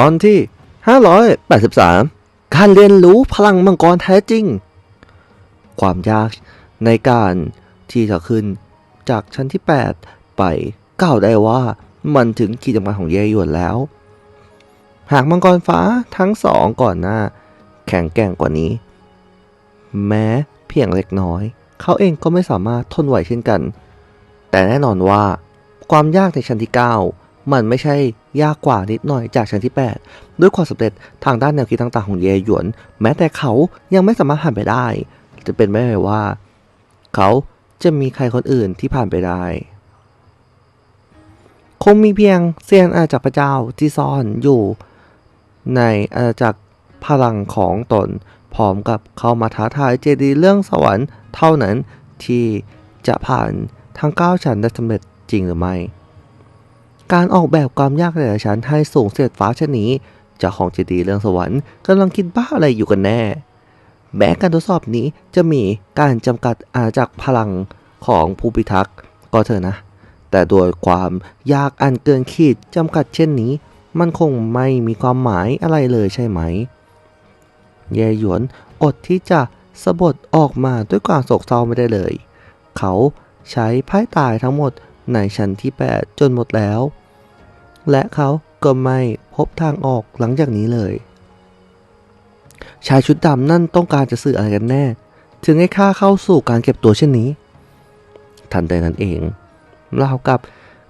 ตอนที่ 583 การเรียนรู้พลังมังกรแท้จริง ความยากในการที่จะขึ้นจากชั้นที่ 8 ไปก้าวได้ว่ามันถึงขีดจำกัดของเยหยวนแล้ว หากมังกรฟ้าทั้งสองก่อนหน้า แข็งแกร่งกว่านี้ แม้เพียงเล็กน้อย เขาเองก็ไม่สามารถทนไหวเช่นกัน แต่แน่นอนว่า ความยากในชั้นที่ 9 มันไม่ใช่ ยากกว่านิดหน่อยจากชั้นที่ 8 ด้วยความสำเร็จทางด้านแนวคิดต่างๆของเยหยวน แม้แต่เขายังไม่สามารถผ่านไปได้ จะเป็นไม่ได้ว่า เขาจะมีใครคนอื่นที่ผ่านไปได้ คงมีเพียงเซียนอาณาจักรพระเจ้าที่ซ่อนอยู่ ในอาณาจักรพลังของตน พร้อมกับเข้ามาท้าทายเจดีเรื่องสวรรค์เท่านั้นที่จะผ่านทั้งเก้าชั้นได้สำเร็จจริงหรือไม่ การออกแบบความยากแต่ละชั้นให้สูงเสียดฟ้าเช่นนี้เจากของเจดีย์เรื่องสวรรค์กำลังคิดบ้าอะไรอยู่กันแน่ แม้การทดสอบนี้จะมีการจำกัดอาณาจักรพลังของผู้พิทักษ์ก็เถอะนะ แต่โดยความยากอันเกินขีดจำกัดเช่นนี้ มันคงไม่มีความหมายอะไรเลยใช่ไหม เยหยวนอดที่จะสะบดออกมาด้วยความโศกเศร้าไม่ได้เลย เขาใช้ไพ่ตายทั้งหมด ในชั้นที่ 8 จนหมดแล้ว และเขาก็ไม่พบทางออกหลังจากนี้เลย ชายชุดดำนั่นต้องการจะสื่ออะไรกันแน่ ถึงให้ข้าเข้าสู่การเก็บตัวเช่นนี้ ทันใดนั้นเองราวกับ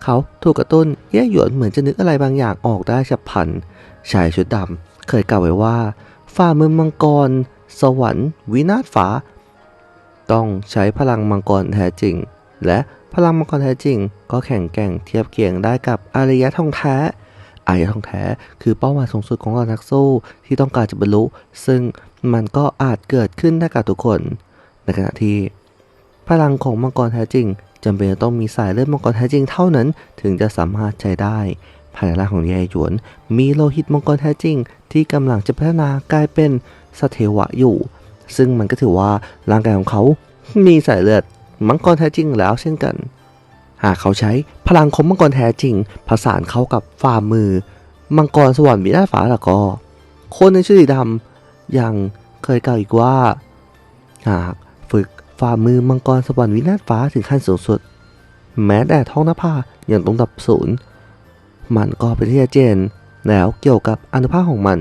เขาถูกกระตุ้นแย่หยวนเหมือนจะนึกอะไรบางอย่างออกได้ฉับพลัน ชายชุดดำเคยกล่าวไว้ว่าฝ่ามือมังกร สวรรค์ วินาศฟ้าต้องใช้พลังมังกรแท้จริง และ พลังมังกรแท้จริง ก็แข่งแกร่งเทียบเคียงได้กับอารยะทองแท้อารยะทองแท้คือเป้าหมายสูงสุดของเรานักสู้ที่ต้องการจะบรรลุ ซึ่งมันก็อาจเกิดขึ้นได้กับทุกคน ในขณะที่ พลังของมังกรแท้จริงจำเป็นต้องมีสายเลือดมังกรแท้จริงเท่านั้น ถึงจะสามารถใช้ได้ภายในร่างของยายหยวน มีโลหิตมังกรแท้จริง ที่กำลังจะพัฒนากลายเป็นสเทวะอยู่ ซึ่งมันก็ถือว่าร่างกายของเขา มีสายเลือด มังกรแท้จริงแล้วเช่นกัน หากเขาใช้พลังของมังกรแท้จริง ผสานเข้ากับฝ่ามือ มังกรสวรรค์วินาศฟ้าล้วก็ คนในชุดสีดำยังเคยกล่าวอีกว่า หากฝึกฝ่ามือมังกรสวรรค์วินาศฟ้าถึงขั้นสูงสุด แม้แต่ท้องนภาอยังต้องดับศูนย์มันก็เป็นที่เจนแล้วเกี่ยวกับอนุภาคของมัน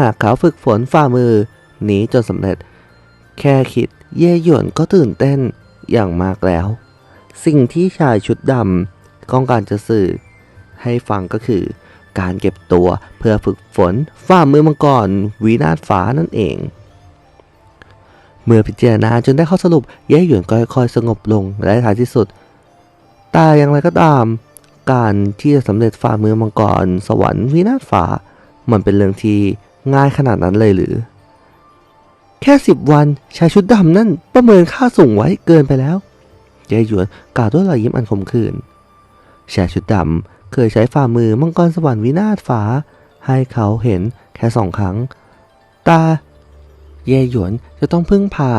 หากเขาฝึกฝนฝ่ามือนี้จนสำเร็จ แค่คิดเย่หยวนก็ตื่นเต้น อย่างมากแล้ว สิ่งที่ชายชุดดำต้องการจะสื่อ ให้ฟังก็คือ การเก็บตัวเพื่อฝึกฝนฝ่ามือมังกรวินาศฟ้านั่นเอง เมื่อพิจารณาจนได้ข้อสรุปเย่หยวนก็ค่อยๆสงบลงและท้ายที่สุดแต่อย่างไรก็ตาม การที่จะสำเร็จฝ่ามือมังกร สวรรค์วินาศฟ้า มันเป็นเรื่องที่ง่ายขนาดนั้นเลยหรือ แค่สิบวันชายชุดดำนั่นประเมินค่าส่งไว้เกินไปแล้วเย่หยวนกล่าวด้วยรอยยิ้มอันขมขื่นชายชุดดำเคยใช้ฝ่ามือมังกรสวรรค์วินาศฟ้าให้เขาเห็นแค่สองครั้งแต่เย่หยวนจะต้องพึ่งพา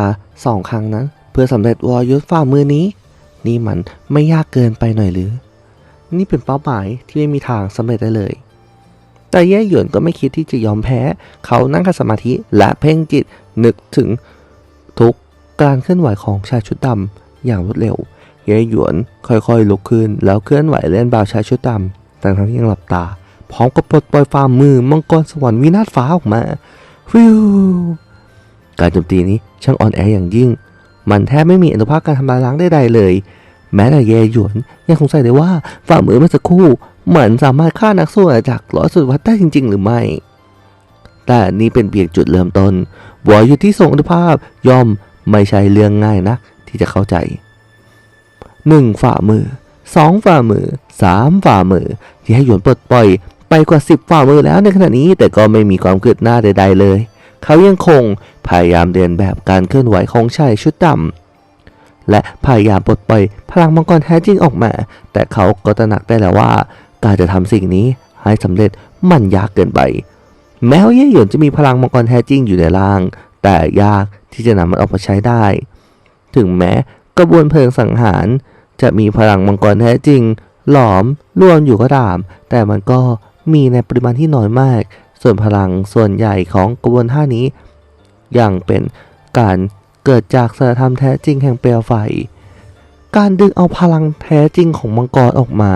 สองครั้งนั้น เพื่อสำเร็จวรยุทธ์ฝ่ามือนี้ นี่มันไม่ยากเกินไปหน่อยหรือ นี่เป็นเป้าหมายที่ไม่มีทางสำเร็จได้เลย แต่เย่หยวนก็ไม่คิดที่จะยอมแพ้ เขานั่งขัสมาธิและเพ่งจิต นึกถึงทุกการเคลื่อนไหวของชายชุดดำอย่างรวดเร็ว เย่หยวนค่อยๆลุกขึ้น แล้วเคลื่อนไหวเล่นบ่าวชายชุดดำทั้งที่ยังหลับตา พร้อมกับปลดปล่อยฝ่ามือมังกรสวรรค์วินาศฟ้าออกมาฟิวการโจมตีนี้ช่างอ่อนแออย่างยิ่ง มันแทบไม่มีอนุภาคการทำลายล้างใดๆเลย แม้แต่เยหยวนยังสงสัยเลยว่าฝ่ามือเมื่อสักครู่เหมือนสามารถฆ่านักสู้จากร้อยสุดวัดได้จริง ๆ หรือไม่ แต่นี่เป็นเพียงจุดเริ่มต้น วออยู่ที่ทรงอนุภาพย่อมไม่ใช่เรื่องง่ายนักที่จะเข้าใจหนึ่งฝ่ามือสองฝ่ามือสามฝ่ามือ ที่ให้หยวนปลดปล่อยไปกว่าสิบฝ่ามือแล้วในขณะนี้แต่ก็ไม่มีความคืบหน้าใด ๆ เลย เขายังคงพยายามเรียนแบบการเคลื่อนไหวของชายชุดดำและพยายามปลดปล่อยพลังมังกรแท้จริงออกมา แต่เขาก็ตระหนักได้แล้วว่า การจะทำสิ่งนี้ให้สำเร็จมันยากเกินไป แม้ว่าเย่หยวนจะมีพลังมังกรแท้จริงอยู่ในร่าง แต่ยากที่จะนำมันออกมาใช้ได้ ถึงแม้กระบวนเพลิงสังหาร จะมีพลังมังกรแท้จริง หลอมรวมอยู่ก็ตาม แต่มันก็มีในปริมาณที่น้อยมาก ส่วนพลังส่วนใหญ่ของกระบวนท่านี้ อยังเป็นการเกิดจากสารธรรมแท้จริงแห่งเปลวไฟ การดึงเอาพลังแท้จริงของมังกรออกมา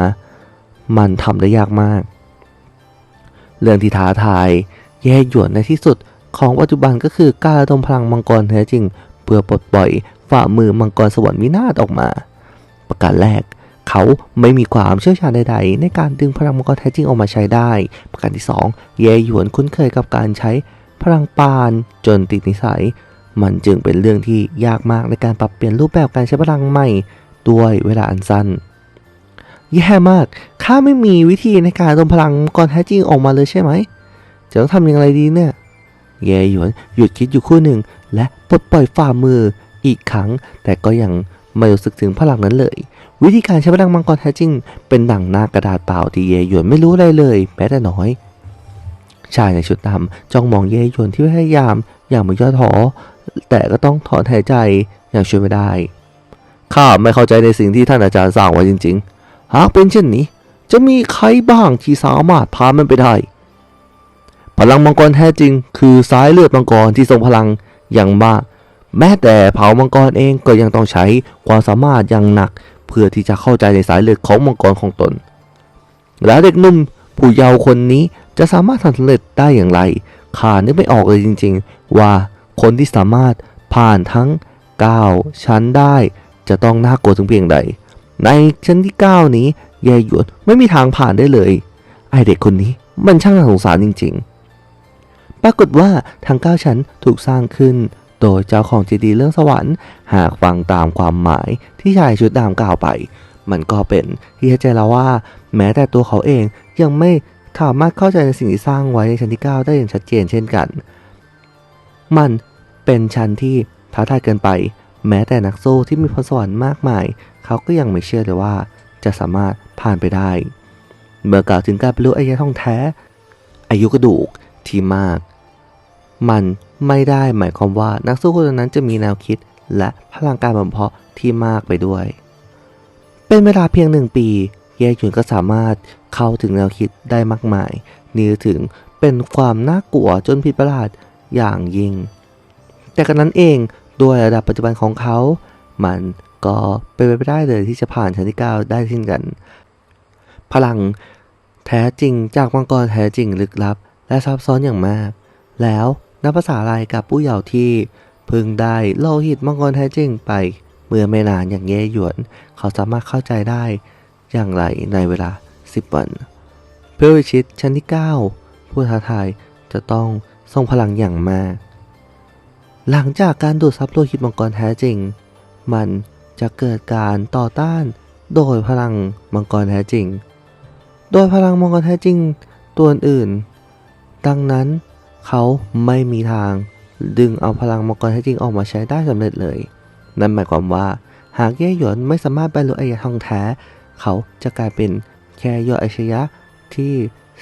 มันทำได้ยากมาก เรื่องที่ท้าทาย แย่หยวนในที่สุดของปัจจุบันก็คือการระดมพลังมังกรแท้จริง เพื่อปลดปล่อยฝ่ามือมังกรสวรรค์วินาศออกมา ประการแรก เขาไม่มีความเชี่ยวชาญใดๆ ในการดึงพลังมังกรแท้จริงออกมาใช้ได้ ประการที่2เย่หยวนคุ้นเคยกับการใช้พลังปานจนติดนิสัย มันจึงเป็นเรื่องที่ยากมากในการปรับเปลี่ยนรูปแบบการใช้พลังใหม่ ด้วยเวลาอันสั้น แย่มาก ข้าไม่มีวิธีในการรวมพลังมังกรแท้จริงออกมาเลยใช่ไหม จะต้องทำอย่างไรดีเนี่ย เย่หยวนหยุดคิดอยู่ครู่หนึ่ง และปลดปล่อยฝ่ามืออีกครั้ง แต่ก็ยังไม่รู้สึกถึงพลังนั้นเลย วิธีการใช้พลังมังกรแท้จริง เป็นดั่งหน้ากระดาษเปล่าที่เย่หยวนไม่รู้อะไรเลย แม้แต่น้อย ชายในชุดดำจ้องมองเย่หยวนที่พยายามอย่างไม่ย่อท้อแต่ก็ต้องถอนหายใจอย่างช่วยไม่ได้ข้าไม่เข้าใจในสิ่งที่ท่านอาจารย์สร้างไว้จริง ๆ หากเป็นเช่นนี้ จะมีใครบ้างที่สามารถพามันไปได้ พลังมังกรแท้จริง คือสายเลือดมังกรที่ทรงพลังอย่างมาก แม้แต่เผ่ามังกรเองก็ยังต้องใช้ความสามารถอย่างหนัก เพื่อที่จะเข้าใจในสายเลือดของมังกรของตน แล้วเด็กนุ่มผู้เยาว์คนนี้จะสามารถทำสำเร็จได้อย่างไรข้านึกไม่ออกเลยจริง ๆ ว่าคนที่สามารถผ่านทั้ง 9 ชั้นได้จะต้องน่ากลัวถึงเพียงใด ในชั้นที่ 9 นี้แย่หยวนไม่มีทางผ่านได้เลย ไอเด็กคนนี้มันช่างน่าสงสารจริง ๆ ปรากฏว่าทั้ง9ชั้นถูกสร้างขึ้น โดยเจ้าของเจดีย์เรื่องสวรรค์ หากฟังตามความหมายที่ชายชุดดำกล่าวไป มันก็เป็นที่เข้าใจแล้วว่า แม้แต่ตัวเขาเองยังไม่สามารถเข้าใจในสิ่งที่สร้างไว้ในชั้นที่ 9 ได้อย่างชัดเจนเช่นกัน มันเป็นชั้นที่ท้าทายเกินไป แม้แต่นักสู้ที่มีพรสวรรค์มากมาย เขาก็ยังไม่เชื่อเลยว่า จะสามารถผ่านไปได้ เมื่อกล่าวถึงการบรรลุอายะทองแท้ อายุกระดูกที่มาก มันไม่ได้หมายความว่านักสู้คนนั้นจะมีแนวคิดและพลังการบ่มเพาะที่มากไปด้วย เป็นเวลาเพียงหนึ่งปีเย่หยุนก็สามารถเข้าถึงแนวคิดได้มากมายนี่ถึงเป็นความน่ากลัวจนผิดประหลาดอย่างยิ่ง แต่กันนั้นเองด้วยระดับปัจจุบันของเขา มัน ก็เป็นไปไม่ได้เลยที่จะผ่านชั้นที่ 9 ได้เช่นกัน พลังแท้จริงจากมังกรแท้จริงลึกลับ และซับซ้อนอย่างมาก แล้วนับภาษาอะไรกับผู้เยาว์ที่พิ่งได้โลหิตมังกรแท้จริงไป เมื่อไม่นานอย่างเย่หยวน เขาสามารถเข้าใจได้อย่างไรในเวลา 10 วัน เพื่อวิชิตชั้นที่ 9 ผู้ท้าทายจะต้องทรงพลังอย่างมาก หลังจากการดูดซับโลหิตมังกรแท้จริง มัน จะเกิดการต่อต้าน โดยพลังมังกรแท้จริง โดยพลังมังกรแท้จริงตัวอื่น ดังนั้นเขาไม่มีทางดึงเอาพลังมังกรแท้จริงออกมาใช้ได้สำเร็จเลย นั่นหมายความว่า หากเย่หยวนไม่สามารถบรรลุอายะทองแท้ เขาจะกลายเป็นแค่ยอดอัจฉริยะที่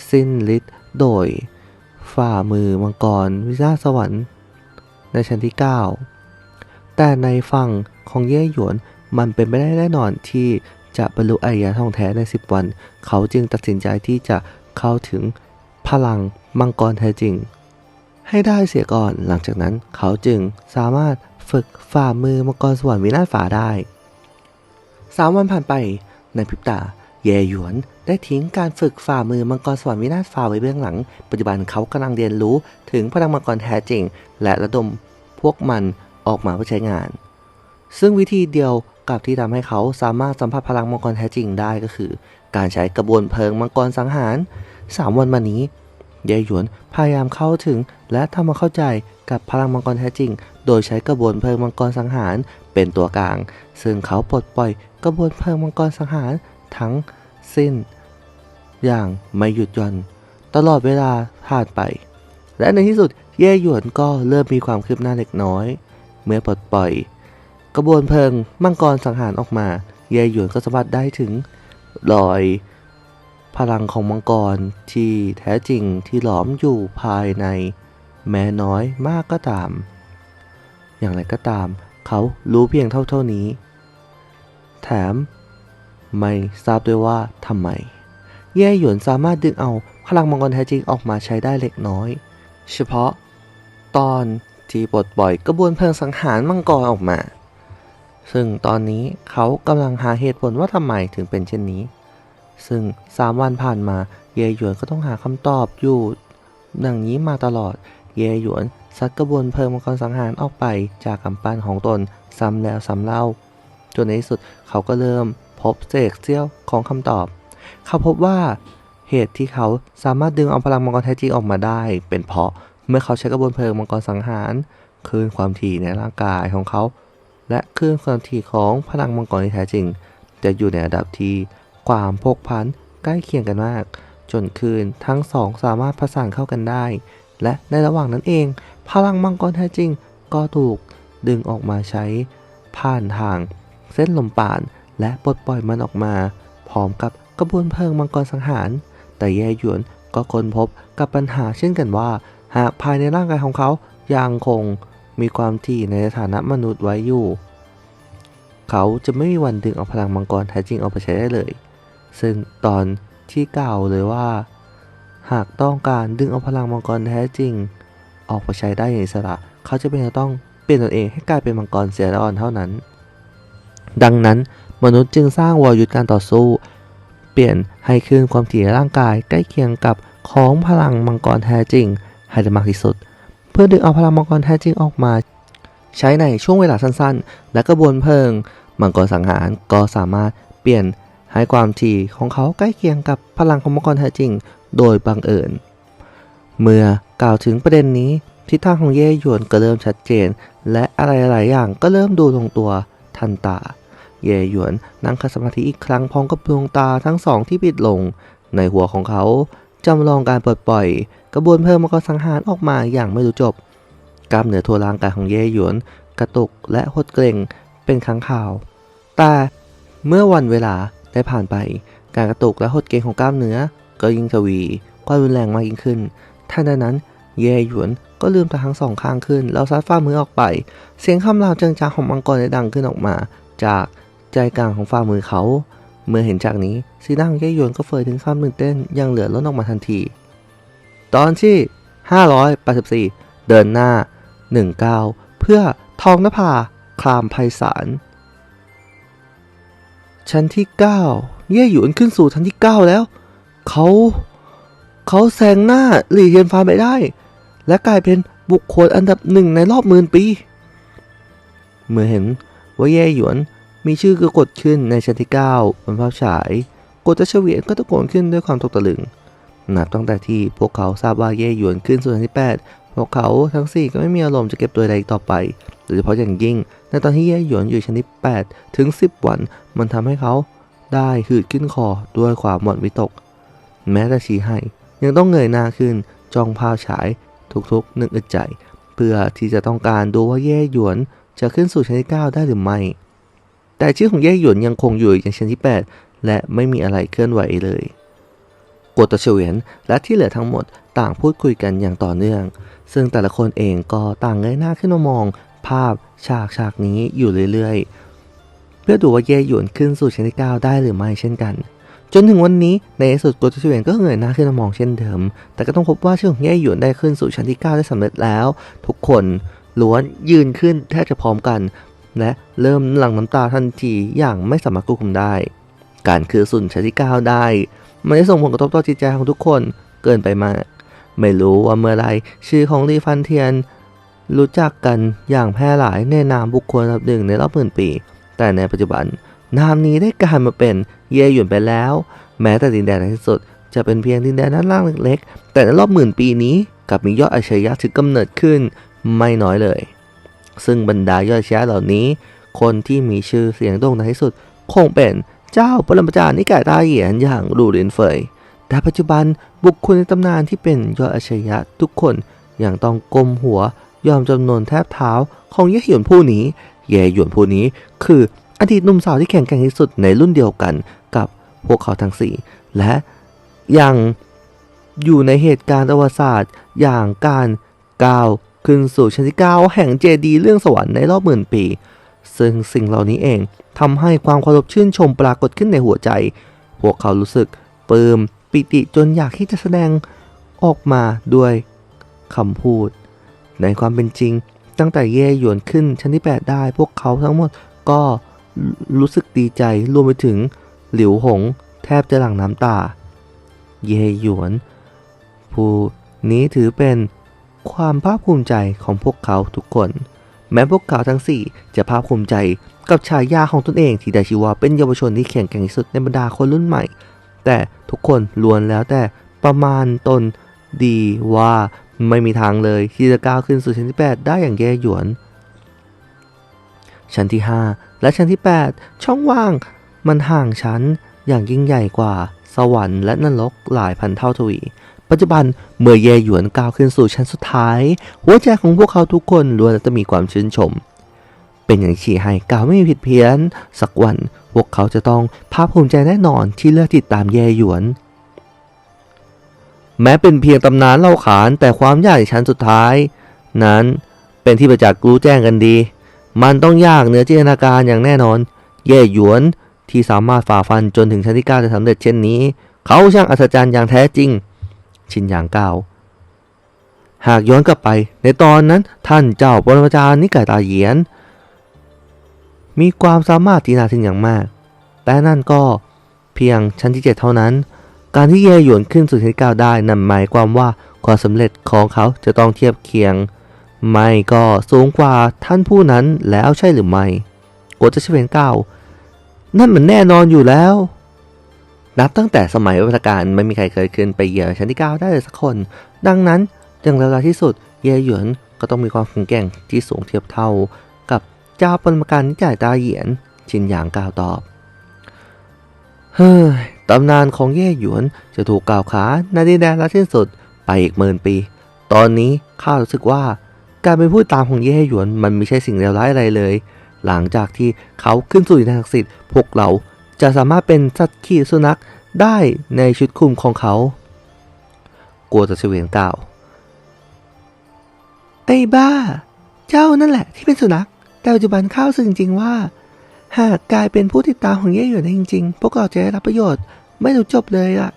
สิ้นฤทธิ์โดย ฝ่ามือมังกรวิชาสวรรค์ ในชั้นที่ 9 แต่ในฝั่ง ของเย่หยวน มันเป็นไปได้แน่นอนที่จะบรรลุอายะทองแท้ใน 10 วัน เขาจึงตัดสินใจที่จะเข้าถึงพลังมังกรแท้จริง ให้ได้เสียก่อน หลังจากนั้นเขาจึงสามารถฝึกฝ่ามือมังกรสวรรค์วินาศฝาได้สามวันผ่านไปในพริบตา เยหยวนได้ทิ้งการฝึกฝ่ามือมังกรสวรรค์วินาศฟ้าไว้เบื้องหลัง ปัจจุบันเขากำลังเรียนรู้ถึงพลังมังกรแท้จริง และระดมพวกมันออกมาเพื่อใช้งาน ซึ่งวิธีเดียวกับที่ทำให้เขาสามารถสัมผัสพลังมังกรแท้จริงได้ก็คือ การใช้กระบวนเพลิงมังกรสังหาร 3 วันมานี้เย่หยวนพยายามเข้าถึงและทำความเข้าใจกับพลังมังกรแท้จริง โดยใช้กระบวนเพลิงมังกรสังหารเป็นตัวกลาง ซึ่งเขาปลดปล่อยกระบวนเพลิงมังกรสังหารทั้งสิ้น อย่างไม่หยุดหย่อนตลอดเวลาผ่านไป และในที่สุดเย่หยวนก็เริ่มมีความคืบหน้าเล็กน้อย เมื่อปลดปล่อย กระบวนเพลิงมังกรสังหารออกมา เย่หยวนก็สัมผัสได้ถึงรอยพลังของมังกรที่แท้จริงที่หลอมอยู่ภายในแม้น้อยมากก็ตาม อย่างไรก็ตาม เขารู้เพียงเท่าเท่านี้ แถมไม่ทราบด้วยว่าทำไม เย่หยวนสามารถดึงเอาพลังมังกรแท้จริงออกมาใช้ได้เล็กน้อย เฉพาะตอนที่ปลดปล่อยกระบวนเพลิงสังหารมังกรออกมา ซึ่งตอนนี้เขากำลังหาเหตุผลว่าทำไมถึงเป็นเช่นนี้ ซึ่งสามวันผ่านมาเยหยวนก็ต้องหาคำตอบอยู่ดังนี้มาตลอด เยหยวนซัดกระบวนเพลิงมังกรสังหารออกไปจากกำปั้นของตนซ้ำแล้วซ้ำเล่า จนในที่สุดเขาก็เริ่มพบเศษเสี้ยวของคำตอบ เขาพบว่าเหตุที่เขาสามารถดึงเอาพลังมังกรแท้จริงออกมาได้ เป็นเพราะเมื่อเขาใช้กระบวนเพลิงมังกรสังหาร คืนความถี่ในร่างกายของเขา และคลื่นความถี่ของพลังมังกรที่แท้จริง จะอยู่ในระดับที่ความพกพันใกล้เคียงกันมาก จนคลื่นทั้งสองสามารถประสานเข้ากันได้ และในระหว่างนั้นเอง พลังมังกรแท้จริงก็ถูกดึงออกมาใช้ ผ่านทาง เส้นลมปาน และปลดปล่อยมันออกมา พร้อมกับกระบวนเพลิงมังกรสังหาร แต่แย่หยวนก็ค้นพบกับปัญหาเช่นกันว่า หากภายในร่างกายของเขายังคง มีความถี่ในฐานะมนุษย์ไว้อยู่ เขาจะไม่มีวันดึงเอาพลังมังกรแท้จริงออกไปใช้ได้เลย ซึ่งตอนที่กล่าวเลยว่า หากต้องการดึงเอาพลังมังกรแท้จริง ออกไปใช้ได้อย่างอิสระ เขาจะเป็นต้องเปลี่ยนตนเองให้กลายเป็นมังกรเสียดอนเท่านั้น ดังนั้นมนุษย์จึงสร้างวอลยุทธการต่อสู้ เปลี่ยนให้คลื่นความถี่ในร่างกายใกล้เคียงกับของพลังมังกรแท้จริงให้ได้มากที่สุด เพื่อดึงเอาพลังมังกรแท้จริงออกมา ใช้ในช่วงเวลาสั้นๆ และกระบวนเพลิง มังกรสังหารก็สามารถเปลี่ยนให้ความถี่ของเขาใกล้เคียงกับพลังของมังกรแท้จริง โดยบังเอิญ เมื่อกล่าวถึงประเด็นนี้ทิศทางของเย่หยวนก็เริ่มชัดเจน และอะไรหลายอย่างก็เริ่มดูลงตัวทันตา เย่หยวนนั่งคัสมาธิอีกครั้งพร้อมกับดวงตาทั้งสองที่ปิดลง ในหัวของเขา จำลองการปลดปล่อย กระบวนเพลิงมังกรสังหารออกมาอย่างไม่รู้จบ กล้ามเนื้อทั่วร่างกายของเย่หยวน กระตุกและหดเกร็งเป็นครั้งข่าว แต่เมื่อวันเวลาได้ผ่านไป การกระตุกและหดเกร็งของกล้ามเนื้อ ก็ยิ่งทวีความรุนแรงมากยิ่งขึ้นทันใดนั้น เย่หยวนก็ลืมตาทั้งสองข้างขึ้น แล้วซัดฝ่ามือออกไป เสียงคำราวจิงจางของมังกรได้ดังขึ้นออกมา จากใจกลางของฝ่ามือเขา เมื่อเห็นจากนี้สีหน้าของเย่หยวนก็เฟยถึงความตื่นเต้นยังเหลือล้นออกมาทันที ตอนที่ 584 เดินหน้า 19 เพื่อทองนภาคลามไพศาลชั้นที่ 9 เย่หยวนขึ้นสู่ชั้นที่ 9 แล้ว เขาเขาแซงหน้าหลี่เทียนฟ้าไปได้ และกลายเป็นบุคคลอันดับหนึ่งในรอบหมื่นปี เมื่อเห็นว่าเย่หยวน มีชื่อก็กดขึ้นในชั้นที่9บนภาพฉาย กดจะเฉวียนก็ตะโกนขึ้นด้วยความตกตะลึง นับตั้งแต่ที่พวกเขาทราบว่าเย่หยวนขึ้นสู่ชั้นที่ 8 พวกเขาทั้ง 4 ก็ไม่มีอารมณ์จะเก็บตัวใดอีกต่อไปโดยเฉพาะอย่างยิ่ง ในตอนที่เย่หยวนอยู่ชั้นที่ 8 ถึง 10 วัน มันทำให้เขาได้หืดขึ้นคอด้วยความหมดวิตก แม้แต่ชีให้ ยังต้องเงยหน้าขึ้นจ้องภาพฉายทุกๆหนึ่งอึดใจ เพื่อที่จะต้องการดูว่าเย่หยวนจะขึ้นสู่ชั้นที่ 9 ได้หรือไม่ แต่ชื่อของเย่หยวนยังคงอยู่อย่างชั้นที่ 8 และไม่มีอะไรเคลื่อนไหวเลยกวตเฉวียนและที่เหลือทั้งหมดต่างพูดคุยกันอย่างต่อเนื่อง ซึ่งแต่ละคนเองก็ต่างเงยหน้าขึ้นมามอง ภาพฉากฉากนี้อยู่เรื่อยๆ เพื่อดูว่าเย่หยวนขึ้นสู่ชั้นที่ 9 ได้หรือไม่เช่นกัน จนถึงวันนี้ในที่สุดกวตเฉวียนก็เงยหน้าขึ้นมามองเช่นเดิม แต่ก็ต้องพบว่าชื่อของเย่หยวนได้ขึ้นสู่ชั้นที่ 9 ได้สำเร็จแล้ว ทุกคนล้วนยืนขึ้นแทบจะพร้อมกัน และเริ่มหลั่งน้ำตาทันทีอย่างไม่สามารถควบคุมได้ การคือสุนชั้นที่9ได้ มันได้ส่งผลกระทบต่อจิตใจของทุกคนเกินไปมาก ไม่รู้ว่าเมื่อไรชื่อของลีฟันเทียน รู้จักกันอย่างแพร่หลายในนามบุคคลอันดับหนึ่งในรอบหมื่นปี แต่ในปัจจุบัน นามนี้ได้กลายมาเป็นเย่หยวนไปแล้ว แม้แต่ดินแดนในที่สุดจะเป็นเพียงดินแดนด้านล่างเล็กๆ แต่ในรอบหมื่นปีนี้กลับมียอดอัจฉริยะถือกำเนิดขึ้นไม่น้อยเลย ซึ่งบรรดายอดอัจฉริยเหล่านี้ คนที่มีชื่อเสียงโด่งดังที่สุด คงเป็นเจ้าปรมาจารย์นิกายตาเหยียนอย่างหลู่เหรินเฟย แต่ปัจจุบันบุคคลในตำนานที่เป็นยอดอัจฉริยะทุกคนยังต้องก้มหัวยอมจำนนแทบเท้าของเย่หยวนผู้นี้ เย่หยวนผู้นี้คืออดีตหนุ่มสาวที่แข็งแกร่งที่สุดในรุ่นเดียวกันกับพวกเขาทั้งสี่และยังอยู่ในเหตุการณ์ประวัติศาสตร์อย่างการก้าว ขึ้นสู่ชั้นที่ 9 แห่งเจดีย์เรื่องสวรรค์ในรอบหมื่นปี ซึ่งสิ่งเหล่านี้เองทำให้ความเคารพชื่นชมปรากฏขึ้นในหัวใจ พวกเขารู้สึกปลื้มปิติจนอยากที่จะแสดงออกมาด้วยคำพูด ในความเป็นจริง ตั้งแต่เย่หยวนขึ้นชั้นที่ 8 ได้ พวกเขาทั้งหมดก็รู้สึกดีใจรวมไปถึงหลิวหง แทบจะหลั่งน้ำตา เย่หยวน ผู้นี้ถือเป็น ความภาคภูมิใจของพวกเขาทุกคน แม้พวกเขาทั้ง 4 จะภาคภูมิใจกับฉายาของตนเองที่ได้ชื่อว่าเป็นเยาวชนที่แข็งแกร่งที่สุดในบรรดาคนรุ่นใหม่ แต่ทุกคนล้วนแล้วแต่ประมาณตนดีว่าไม่มีทางเลยที่จะก้าวขึ้นสู่ชั้นที่ 8 ได้อย่างแย่หยวน ชั้นที่ 5 และชั้นที่ 8 ช่องว่าง มันห่างชั้นอย่างยิ่งใหญ่กว่า สวรรค์และนรกหลายพันเท่าทวี ปัจจุบันเมื่อเย่หยวนก้าวขึ้นสู่ชั้นสุดท้าย หัวใจของพวกเขาทุกคนล้วนแล้วจะมีความชื่นชม เป็นอย่างชี้ให้กล่าวไม่มีผิดเพี้ยน สักวันพวกเขาจะต้องภาคภูมิใจแน่นอนที่เลือกติดตามเย่หยวน แม้เป็นเพียงตำนานเล่าขานแต่ความยากในชั้นสุดท้าย นั้นเป็นที่ประจักษ์รู้แจ้งกันดี มันต้องยากเหนือจินตนาการอย่างแน่นอน เย่หยวนที่สามารถฝ่าฟันจนถึงชั้นที่9ได้สำเร็จเช่นนี้ เขาช่างอัศจรรย์อย่างแท้จริง ชินหยางกล่าวหากย้อนกลับไป ในตอนนั้นท่านเจ้าปรมาจารย์นิกายตาเหยียน มีความสามารถที่น่าทึ่งอย่างมาก แต่นั่นก็เพียงชั้นที่ 7 เท่านั้น การที่เย่หยวนขึ้นสู่ชั้นที่9ได้นั่นหมายความว่าความสำเร็จของเขาจะต้องเทียบเคียง ไม่ก็สูงกว่าท่านผู้นั้นแล้วใช่หรือไม่โกจะเชเวนกล่านั่นมันแน่นอนอยู่แล้ว นับตั้งแต่สมัยรัชกาลไม่มีใครเคยขึ้นไปเหยียบชั้นที่ 9 ได้เลยสักคน ดังนั้นอย่างเร็วที่สุดเย่หยวนก็ต้องมีความแข็งแกร่งที่สูงเทียบเท่า กับเจ้าปรมาการนิจายตาเหยียนชินหยางกล่าวตอบ เฮ้ยตำนานของเย่หยวนจะถูกกล่าวขานในดินแดนละสิ้นสุดไปอีกหมื่นปี ตอนนี้ข้ารู้สึกว่า การเป็นผู้ตามของเย่หยวนมันไม่ใช่สิ่งเลวร้ายอะไรเลย หลังจากที่เขาขึ้นสู่ดินแดนศักดิ์สิทธิ์พวกเรา จะสามารถเป็นสัตว์ขี่สุนัขได้ในชุดคุมของเขา กลัวจะเฉวียนกล่าวไอ้บ้า เจ้านั่นแหละที่เป็นสุนัข แต่ปัจจุบันข้าวสึกจริงว่า หากกลายเป็นผู้ติดตามของเย่หยวนได้จริง ๆ พวกเราจะได้รับประโยชน์ไม่รู้จบเลยล่ะ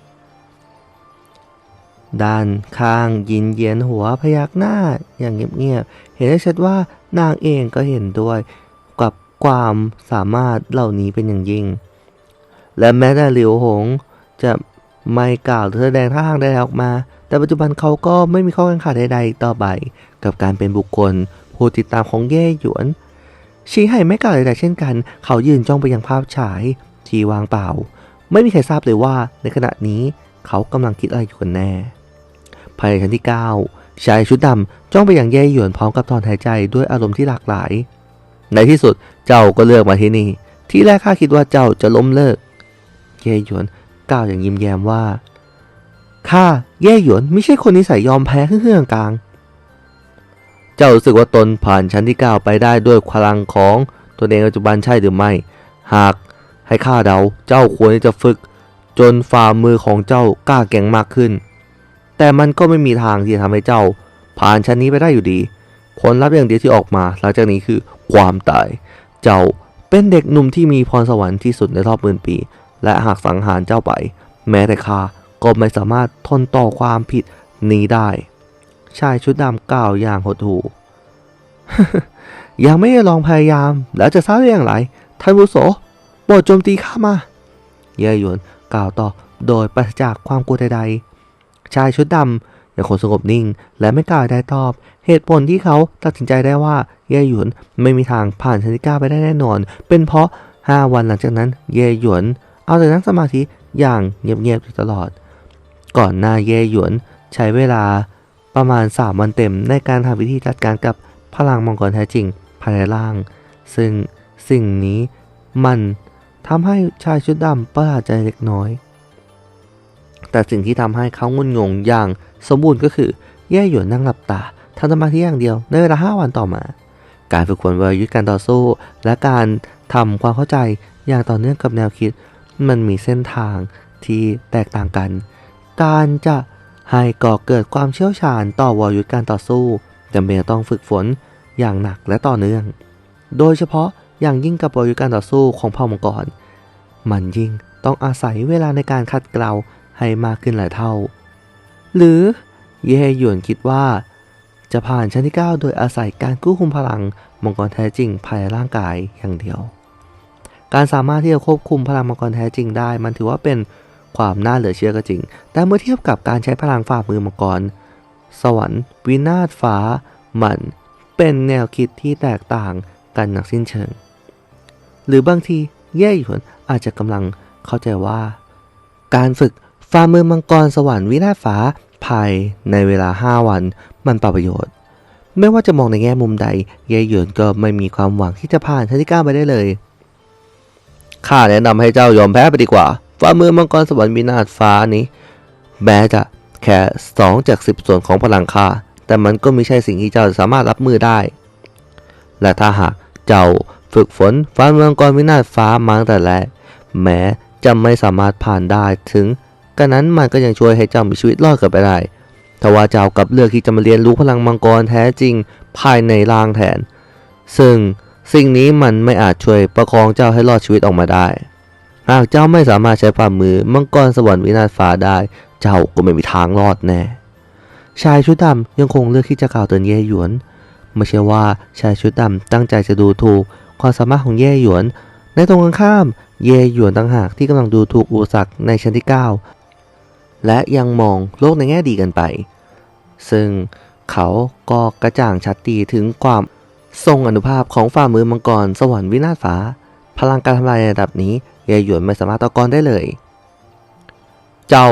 ด้านข้างยินเยียนหัวพยักหน้าอย่างเงียบๆ เห็นได้ชัดว่านางเองก็เห็นด้วย กับความสามารถเหล่านี้เป็นอย่างยิ่ง และแม้แต่หลิวหงจะไม่กล่าวแสดงท่าทางใดๆออกมา แต่ปัจจุบันเขาก็ไม่มีข้อกังขาใดๆต่อไป กับการเป็นบุคคล ผู้ติดตามของเย่หยวน ชี้ให้ไม่กล่าวใดๆเช่นกัน เขายืนจ้องไปยังภาพฉายที่วางเปล่า ไม่มีใครทราบเลยว่าในขณะนี้เขากำลังคิดอะไรอยู่กันแน่ ภายในชั้นที่ 9 ชายชุดดำจ้องไปย่างเย่หยวนพร้อมกับถอนหายใจด้วยอารมณ์ที่หลากหลาย ในที่สุดเจ้าก็เลือกมาที่นี่ ที่แรกข้าคิดว่าเจ้าจะล้มเลิก ย่หยวนกล่าวอย่างยิ้มแย้มว่าข้าเย่หยวนไม่ใช่คนนิสัยยอมแพ้เครื่องกลาง เจ้ารู้สึกว่าตนผ่านชั้นที่9ไปได้ด้วยพลังของตนเองปัจจุบันใช่หรือไม่ หากให้ข้าเดาเจ้าควรจะฝึก จนฝ่ามือของเจ้ากล้าแก่งมากขึ้น แต่มันก็ไม่มีทางที่จะทำให้เจ้า ผ่านชั้นนี้ไปได้อยู่ดี ผลลัพธ์อย่างเดียวที่ออกมาหลังจากนี้คือความตาย เจ้าเป็นเด็กหนุ่มที่มีพรสวรรค์ที่สุดในรอบหมื่นปี และหากสังหารเจ้าไป แม้แต่ข้าก็ไม่สามารถทนต่อความผิดนี้ได้ ชายชุดดำกล่าวอย่างหดหู่ยังไม่ได้ลองพยายาม แล้วจะทราบได้อย่างไรท่านบุโสโปรดโจมตีข้ามา เย่หยวนกล่าวต่อโดยปราศจากความกลัวใดๆ ชายชุดดำยังคงสงบนิ่ง และไม่กล่าวใดตอบ เหตุผลที่เขาตัดสินใจได้ว่าเย่หยวนไม่มีทางผ่านชนที่เก้าไปได้แน่นอน เป็นเพราะ5วันหลังจากนั้น เย่หยวน เอาแต่นั่งสมาธิอย่างเงียบๆอยู่ตลอด ก่อนหน้าเย่หยวนใช้เวลาประมาณ 3 วันเต็มในการทำวิธีจัดการกับพลังมังกรแท้จริงภายในร่าง ซึ่งสิ่งนี้มันทำให้ชายชุดดำประหลาดใจเล็กน้อย แต่สิ่งที่ทำให้เขางุนงงอย่างสมบูรณ์ก็คือแย่หยวนนั่งหลับตาทำสมาธิอย่างเดียวในเวลา 5 วันต่อมา การฝึกฝนวรยุทธการต่อสู้ และการทำความเข้าใจอย่างต่อเนื่องกับแนวคิด มันมีเส้นทางที่แตกต่างกัน การจะให้ก่อเกิดความเชี่ยวชาญต่อวรยุทธการต่อสู้จำเป็นต้องฝึกฝนอย่างหนักและต่อเนื่อง โดยเฉพาะอย่างยิ่งกับวรยุทธการต่อสู้ของเผ่ามังกร มันยิ่งต้องอาศัยเวลาในการขัดเกลาให้มากขึ้นหลายเท่า หรือเย่หยวนคิดว่า จะผ่านชั้นที่ 9 โดยอาศัยการกู้คุมพลังมังกรแท้จริงภายในร่างกายอย่างเดียว การสามารถที่จะควบคุมพลังมังกรแท้จริงได้ มันถือว่าเป็นความน่าเหลือเชื่อก็จริง แต่เมื่อเทียบกับการใช้พลังฝ่ามือมังกร สวรรค์ วินาศฟ้า มันเป็นแนวคิดที่แตกต่างกันอย่างสิ้นเชิง หรือบางทีเย่หยวนอาจจะกำลังเข้าใจว่า การฝึกฝ่ามือมังกรสวรรค์วินาศฟ้าภายในเวลา 5 วันมันเปล่าประโยชน์ ไม่ว่าจะมองในแง่มุมใด เย่หยวนก็ไม่มีความหวังที่จะผ่านชั้นที่9ไปได้เลย ข้าแนะนำให้เจ้ายอมแพ้ไปดีกว่าฝ่ามือมังกรสวรรค์วินาฟ้านี้ แม้จะแค่สองจากสิบส่วนของพลังข้าแต่มันก็ไม่ใช่สิ่งที่เจ้าสามารถรับมือได้ และถ้าหากเจ้าฝึกฝนฝ่ามือมังกรวินาศฟ้ามาตั้งแต่แรกแม้จะไม่สามารถผ่านได้ถึงกระนั้นมันก็ยังช่วยให้เจ้ามีชีวิตรอดกลับไปได้แต่ว่าเจ้ากับเลือกที่จะมาเรียนรู้พลังมังกรแท้จริงภายในร่างแทน ซึ่ง สิ่งนี้มันไม่อาจช่วยประคองเจ้าให้รอดชีวิตออกมาได้ หากเจ้าไม่สามารถใช้ฝ่ามือมังกรสวรรค์วินาศฟ้าได้ เจ้าก็ไม่มีทางรอดแน่ ชายชุดดำยังคงเลือกที่จะกล่าวเตือนเย่หยวน ไม่ใช่ว่าชายชุดดำตั้งใจจะดูถูกความสามารถของเย่หยวน ในตรงกันข้าม เย่หยวนต่างหากที่กำลังดูถูกอุปสรรคในชั้นที่ 9 และยังมองโลกในแง่ดีกันไป ซึ่งเขาก็กระจ่างชัดดีถึงความ ทรงอนุภาพของฝ่ามือมังกรสวรรค์วินาศฟ้า พลังการทำลายระดับนี้เย่หยวนไม่สามารถต่อกรได้เลย เจ้า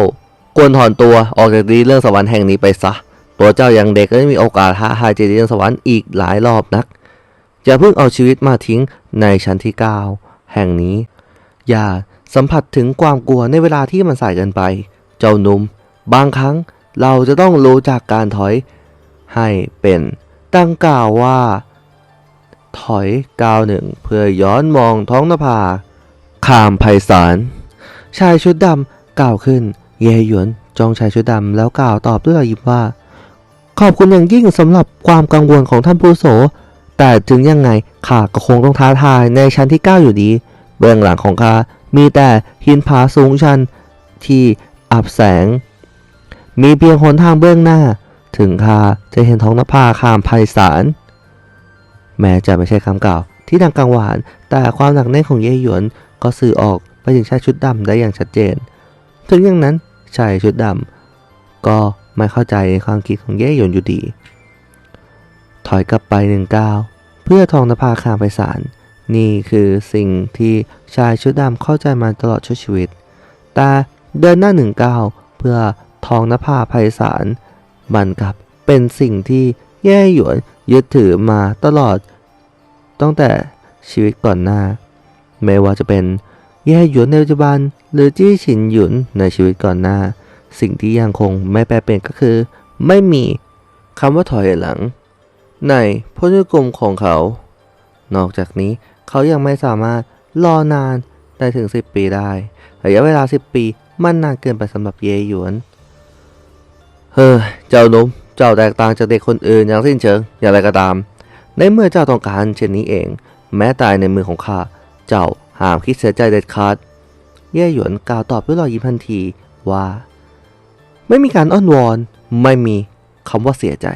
ควรถอนตัวออกจากดีเรื่องสวรรค์แห่งนี้ไปซะ ตัวเจ้ายังเด็กและมีโอกาสท้าทายเจดีย์สวรรค์อีกหลายรอบนัก อย่าเพิ่งเอาชีวิตมาทิ้งในชั้นที่ 9 แห่งนี้ อย่าสัมผัสถึงความกลัวในเวลาที่มันสายเกินไป เจ้านุ่มบางครั้งเราจะต้องรู้จากการถอยให้เป็น ตั้งกล่าวว่า ถอยก้าวหนึ่งเพื่อย้อนมองท้องนภาข้ามไพศาลชายชุดดำกล่าวขึ้น เยหยวนจ้องชายชุดดำแล้วกล่าวตอบด้วยรอยยิ้มว่า ขอบคุณอย่างยิ่งสำหรับความกังวลของท่านผู้โส แต่ถึงยังไงข้าก็คงต้องท้าทายในชั้นที่ 9 อยู่ดี เบื้องหลังของข้ามีแต่หินผาสูงชันที่อับแสง มีเพียงหนทางเบื้องหน้า ถึงข้าจะเห็นท้องนภาข้ามไพศาล แม้จะไม่ใช่คำกล่าวที่ดังกังวาน แต่ความหนักแน่นของเย่หยวนก็สื่อออกไปถึงชายชุดดำได้อย่างชัดเจน ถึงอย่างนั้นชายชุดดำก็ไม่เข้าใจในความคิดของเย่หยวนอยู่ดี ถอยกลับไปหนึ่งก้าวเพื่อทองนภาข้ามไปศาลนี่คือสิ่งที่ชายชุดดำเข้าใจมาตลอดชั่วชีวิต แต่เดินหน้าหนึ่งก้าวเพื่อทองนภาภัยสารมันกลับเป็นสิ่งที่แย่หยวน ยึดถือมาตลอด ตั้งแต่ชีวิตก่อนหน้า ไม่ว่าจะเป็นแย่หยวนในปัจจุบัน หรือจี้ฉินหยุนในชีวิตก่อนหน้า สิ่งที่ยังคงไม่แปรเปลี่ยนก็คือ ไม่มีคำว่าถอยหลัง ในพจนานุกรมของเขา นอกจากนี้เขายังไม่สามารถรอนานได้ถึง 10 ปีได้ระยะเวลา 10 ปีมันนานเกินไปสำหรับเยหยวน เฮ้ยเจ้าหนุ่ม เจ้าแตกต่างจากเด็กคนอื่นอย่างสิ้นเชิงอย่างไรก็ตาม ในเมื่อเจ้าต้องการเช่นนี้เอง แม้ตายในมือของข้าเจ้าห้ามคิดเสียใจเด็ดขาดเย่หยวนกล่าวตอบด้วยรอยยิ้มทันทีว่า ไม่มีการอ้อนวอน ไม่มีคำว่าเสียใจ